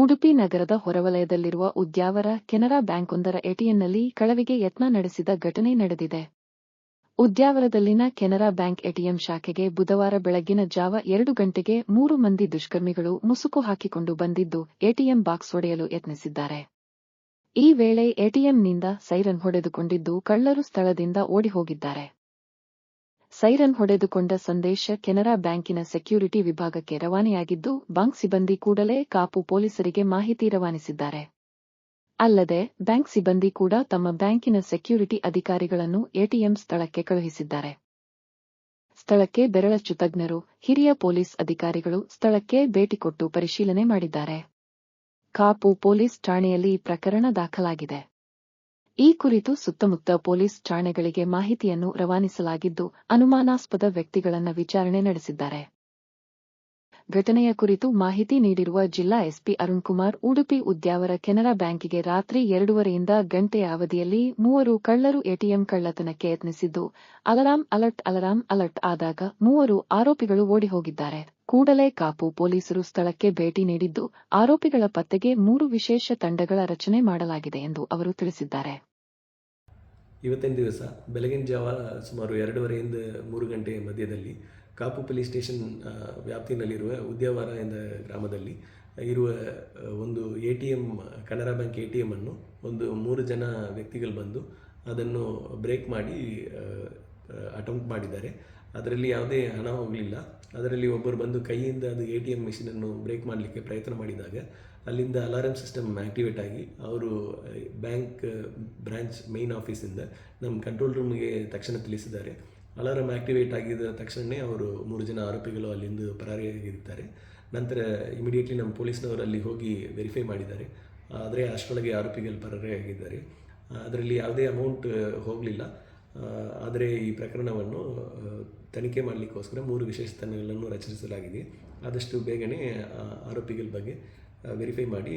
ಉಡುಪಿ ನಗರದ ಹೊರವಲಯದಲ್ಲಿರುವ ಉದ್ಯಾವರ ಕೆನರಾ ಬ್ಯಾಂಕೊಂದರ ಎಟಿಎಂನಲ್ಲಿ ಕಳವಿಗೆ ಯತ್ನ ನಡೆಸಿದ ಘಟನೆ ನಡೆದಿದೆ. ಉದ್ಯಾವರದಲ್ಲಿನ ಕೆನರಾ ಬ್ಯಾಂಕ್ ಎಟಿಎಂ ಶಾಖೆಗೆ ಬುಧವಾರ ಬೆಳಗ್ಗಿನ ಜಾವ ಎರಡು ಗಂಟೆಗೆ ಮೂರು ಮಂದಿ ದುಷ್ಕರ್ಮಿಗಳು ಮುಸುಕು ಹಾಕಿಕೊಂಡು ಬಂದಿದ್ದು ಎಟಿಎಂ ಬಾಕ್ಸ್ ಒಡೆಯಲು ಯತ್ನಿಸಿದ್ದಾರೆ. ಈ ವೇಳೆ ಎಟಿಎಂನಿಂದ ಸೈರನ್ ಹೊಡೆದುಕೊಂಡಿದ್ದು ಕಳ್ಳರು ಸ್ಥಳದಿಂದ ಓಡಿ ಹೋಗಿದ್ದಾರೆ ಸೈರನ್ ಹೊಡೆದುಕೊಂಡ ಸಂದೇಶ ಕೆನರಾ ಬ್ಯಾಂಕಿನ ಸೆಕ್ಯೂರಿಟಿ ವಿಭಾಗಕ್ಕೆ ರವಾನೆಯಾಗಿದ್ದು, ಬ್ಯಾಂಕ್ ಸಿಬ್ಬಂದಿ ಕೂಡಲೇ ಕಾಪು ಪೊಲೀಸರಿಗೆ ಮಾಹಿತಿ ರವಾನಿಸಿದ್ದಾರೆ. ಅಲ್ಲದೆ, ಬ್ಯಾಂಕ್ ಸಿಬ್ಬಂದಿ ಕೂಡ ತಮ್ಮ ಬ್ಯಾಂಕಿನ ಸೆಕ್ಯೂರಿಟಿ ಅಧಿಕಾರಿಗಳನ್ನು ಎಟಿಎಂ ಸ್ಥಳಕ್ಕೆ ಕಳುಹಿಸಿದ್ದಾರೆ. ಸ್ಥಳಕ್ಕೆ ಬೆರಳಚ್ಚು ತಜ್ಞರು, ಹಿರಿಯ ಪೊಲೀಸ್ ಅಧಿಕಾರಿಗಳು ಸ್ಥಳಕ್ಕೆ ಭೇಟಿ ಕೊಟ್ಟು ಪರಿಶೀಲನೆ ಮಾಡಿದ್ದಾರೆ. ಕಾಪು ಪೊಲೀಸ್ ಠಾಣೆಯಲ್ಲಿ ಪ್ರಕರಣ ದಾಖಲಾಗಿದೆ. ಈ ಕುರಿತು ಸುತ್ತಮುತ್ತ ಪೊಲೀಸ್ ಠಾಣೆಗಳಿಗೆ ಮಾಹಿತಿಯನ್ನು ರವಾನಿಸಲಾಗಿದ್ದು, ಅನುಮಾನಾಸ್ಪದ ವ್ಯಕ್ತಿಗಳನ್ನು ವಿಚಾರಣೆ ನಡೆಸಿದ್ದಾರೆ. ಘಟನೆಯ ಕುರಿತು ಮಾಹಿತಿ ನೀಡಿರುವ ಜಿಲ್ಲಾ ಎಸ್ಪಿ ಅರುಣ್ ಕುಮಾರ್ ಉಡುಪಿ ಉದ್ಯಾವರ ಕೆನರಾ ಬ್ಯಾಂಕಿಗೆ ರಾತ್ರಿ ಎರಡೂವರೆಯಿಂದ ಗಂಟೆಯ ಅವಧಿಯಲ್ಲಿ ಮೂವರು ಕಳ್ಳರು ಎಟಿಎಂ ಕಳ್ಳತನಕ್ಕೆ ಯತ್ನಿಸಿದ್ದು, ಅಲರಾಂ ಅಲರ್ಟ್ ಅಲರಾಂ ಅಲರ್ಟ್ ಆದಾಗ ಮೂವರು ಆರೋಪಿಗಳು ಓಡಿ ಹೋಗಿದ್ದಾರೆ ಕೂಡಲೇ ಕಾಪು ಪೊಲೀಸರು ಸ್ಥಳಕ್ಕೆ ಭೇಟಿ ನೀಡಿದ್ದು, ಆರೋಪಿಗಳ ಪತ್ತೆಗೆ ಮೂರು ವಿಶೇಷ ತಂಡಗಳ ರಚನೆ ಮಾಡಲಾಗಿದೆ ಎಂದು ಅವರು ತಿಳಿಸಿದ್ದಾರೆ. ಇವತ್ತಿನ ದಿವಸ, ಬೆಳಗಿನ ಜಾವ ಸುಮಾರು ಎರಡೂವರೆಯಿಂದ ಮೂರು ಗಂಟೆ ಮಧ್ಯದಲ್ಲಿ ಕಾಪು ಪೊಲೀಸ್ ಸ್ಟೇಷನ್ ವ್ಯಾಪ್ತಿನಲ್ಲಿರುವ ಉದ್ಯಾವರ ಎಂದ ಗ್ರಾಮದಲ್ಲಿ ಇರುವ ಒಂದು A T M Canara bank A T ಎಮ್ಮನ್ನು ಒಂದು ಮೂರು ಜನ ವ್ಯಕ್ತಿಗಳು ಬಂದು ಅದನ್ನು ಬ್ರೇಕ್ ಮಾಡಿ ಅಟೆಂಪ್ಟ್ ಮಾಡಿದ್ದಾರೆ. ಅದರಲ್ಲಿ ಯಾವುದೇ ಹಣ ಹೋಗಲಿಲ್ಲ. ಅದರಲ್ಲಿ ಒಬ್ಬರು ಬಂದು ಕೈಯಿಂದ ಅದು ಎ ಟಿ ಎಂ ಮಿಷಿನನ್ನು ಬ್ರೇಕ್ ಮಾಡಲಿಕ್ಕೆ ಪ್ರಯತ್ನ ಮಾಡಿದಾಗ ಅಲ್ಲಿಂದ ಅಲಾರಂ ಸಿಸ್ಟಮ್ ಆ್ಯಕ್ಟಿವೇಟ್ ಆಗಿ ಅವರು ಬ್ಯಾಂಕ್ ಬ್ರಾಂಚ್ ಮೇನ್ ಆಫೀಸಿಂದ ನಮ್ಮ ಕಂಟ್ರೋಲ್ ರೂಮ್ಗೆ ತಕ್ಷಣ ತಿಳಿಸಿದ್ದಾರೆ. ಅಲಾರಮ್ ಆ್ಯಕ್ಟಿವೇಟ್ ಆಗಿದ ತಕ್ಷಣವೇ ಅವರು ಮೂರು ಜನ ಆರೋಪಿಗಳು ಅಲ್ಲಿಂದ ಪರಾರಿಯಾಗಿರ್ತಾರೆ ನಂತರ ಇಮಿಡಿಯೇಟ್ಲಿ ನಮ್ಮ ಪೊಲೀಸ್ನವರು ಅಲ್ಲಿ ಹೋಗಿ ವೆರಿಫೈ ಮಾಡಿದ್ದಾರೆ. ಆದರೆ ಅಷ್ಟರೊಳಗೆ ಆರೋಪಿಗಳು ಪರಾರಿಯಾಗಿದ್ದಾರೆ. ಅದರಲ್ಲಿ ಯಾವುದೇ ಅಮೌಂಟ್ ಹೋಗಲಿಲ್ಲ. ಆದರೆ ಈ ಪ್ರಕರಣವನ್ನು ತನಿಖೆ ಮಾಡಲಿಕ್ಕೋಸ್ಕರ ಮೂರು ವಿಶೇಷ ತಂಡಗಳನ್ನು ರಚಿಸಲಾಗಿದೆ. ಆದಷ್ಟು ಬೇಗನೆ ಆರೋಪಿಗಳ ಬಗ್ಗೆ ವೆರಿಫೈ ಮಾಡಿ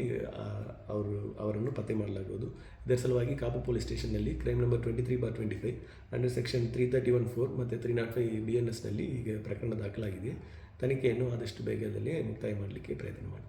ಅವರು, ಅವರನ್ನು ಪತ್ತೆ ಮಾಡಲಾಗುವುದು. ಇದರ ಸಲುವಾಗಿ Kapu police ಸ್ಟೇಷನ್ನಲ್ಲಿ crime number twenty three bar twenty five under section three thirty one four ಮತ್ತು three not five B N ಎಸ್ನಲ್ಲಿ ಈಗ ಪ್ರಕರಣ ದಾಖಲಾಗಿದೆ. ತನಿಖೆಯನ್ನು ಆದಷ್ಟು ಬೇಗದಲ್ಲಿ ಮುಕ್ತಾಯ ಮಾಡಲಿಕ್ಕೆ ಪ್ರಯತ್ನ ಮಾಡಿ.